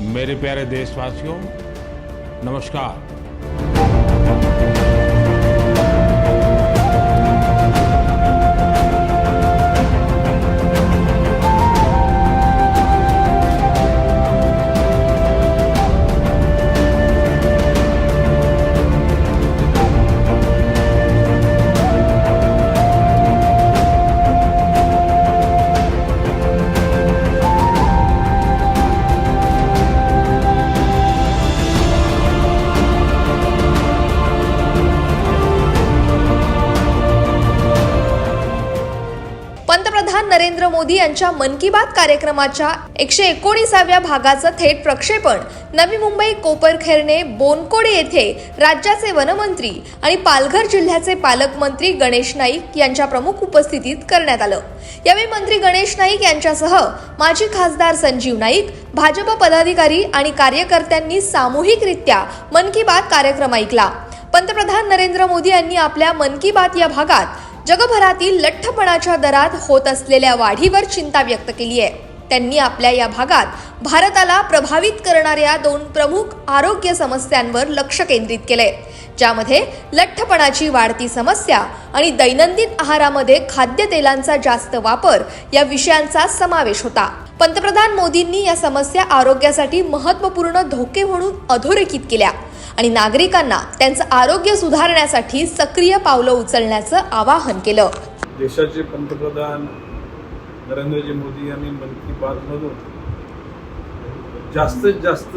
मेरे प्यारे देशवासियों नमस्कार। पंतप्रधान नरेंद्र मोदी यांच्या मन की बात कार्यक्रमाच्या एकशे एकोणीसाव्या भागाचं थेट प्रक्षेपण नवी मुंबई कोपरखेरणे बोनकोडे येथे राज्याचे वनमंत्री आणि पालघर जिल्ह्याचे पालकमंत्री गणेश नाईक यांच्या प्रमुख उपस्थितीत करण्यात आलं. यावेळी मंत्री गणेश नाईक यांच्यासह माजी खासदार संजीव नाईक भाजप पदाधिकारी आणि कार्यकर्त्यांनी सामूहिकरित्या मन की बात कार्यक्रम ऐकला. पंतप्रधान नरेंद्र मोदी यांनी आपल्या मन की बात या भागात जगभरातील लठ्ठपणाच्या दरात होत असलेल्या वाढीवर चिंता व्यक्त केली आहे. त्यांनी आपल्या या भागात भारताला प्रभावित करणाऱ्या दोन प्रमुख आरोग्य समस्यांवर लक्ष केंद्रित केलंय ज्यामध्ये लठ्ठपणाची वाढती समस्या आणि दैनंदिन आहारामध्ये खाद्यतेलांचा जास्त वापर या विषयांचा समावेश होता. पंतप्रधान मोदींनी या समस्या आरोग्यासाठी महत्त्वपूर्ण धोके म्हणून अधोरेखित केल्या. आणि नागरिकांना त्यांचं आरोग्य सुधारण्यासाठी सक्रिय पावलं उचलण्याचं आवाहन केलं. देशाचे पंतप्रधान नरेंद्रजी मोदी यांनी मन की बातमधून जास्तीत जास्त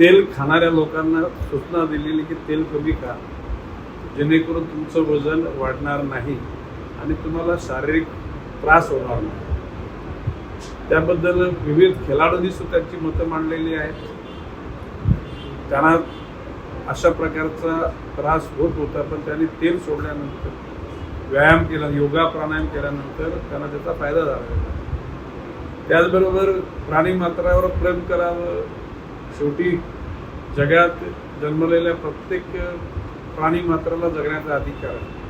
तेल खाणाऱ्या लोकांना सूचना दिलेली की तेल कमी खा जेणेकरून तुमचं वजन वाढणार नाही आणि तुम्हाला शारीरिक त्रास होणार नाही. त्याबद्दल विविध खेळाडूंनी सुद्धा त्यांची मतं मांडलेली आहेत. त्यांना अशा प्रकारचा त्रास होत होता पण त्यांनी तेल सोडल्यानंतर व्यायाम केला योगा प्राणायाम केल्यानंतर त्यांना त्याचा फायदा झाला. त्याचबरोबर प्राणी मात्रावर प्रेम करावं. शेवटी जगात जन्मलेल्या प्रत्येक प्राणी मात्राला जगण्याचा अधिकार आहे.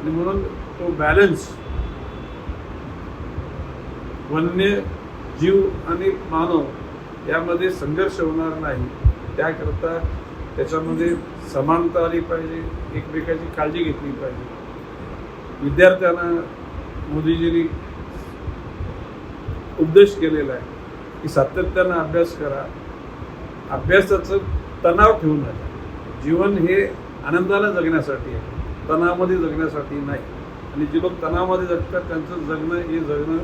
आणि म्हणून तो बॅलन्स वन्य जीव आणि मानव यामध्ये संघर्ष होणार नाही. त्याकरता त्याच्यामध्ये समानता आली पाहिजे एकमेकाची काळजी घेतली पाहिजे. विद्यार्थ्यांना मोदीजींनी उपदेश केलेला आहे की सातत्यानं अभ्यास करा. अभ्यासाचं तणाव ठेवू नका. जीवन हे आनंदाला जगण्यासाठी आहे तणावामध्ये जगण्यासाठी नाही. आणि जे लोक तणावामध्ये जगतात त्यांचं जगणं हे जगणं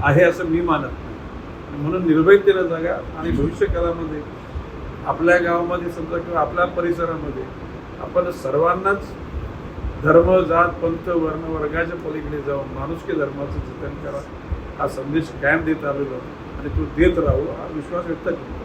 आहे असं मी मानत नाही. म्हणून निर्भयतेला जगा आणि भविष्यकाळामध्ये आपल्या गावामध्ये समजा किंवा आपल्या परिसरामध्ये आपण सर्वांनाच धर्म जात पंथ वर्ण वर्गाच्या पलीकडे जाऊन माणुसकी धर्माचं जतन करा. हा संदेश कायम देत आलेलो आणि तो देत राहू हा विश्वास व्यक्त करतो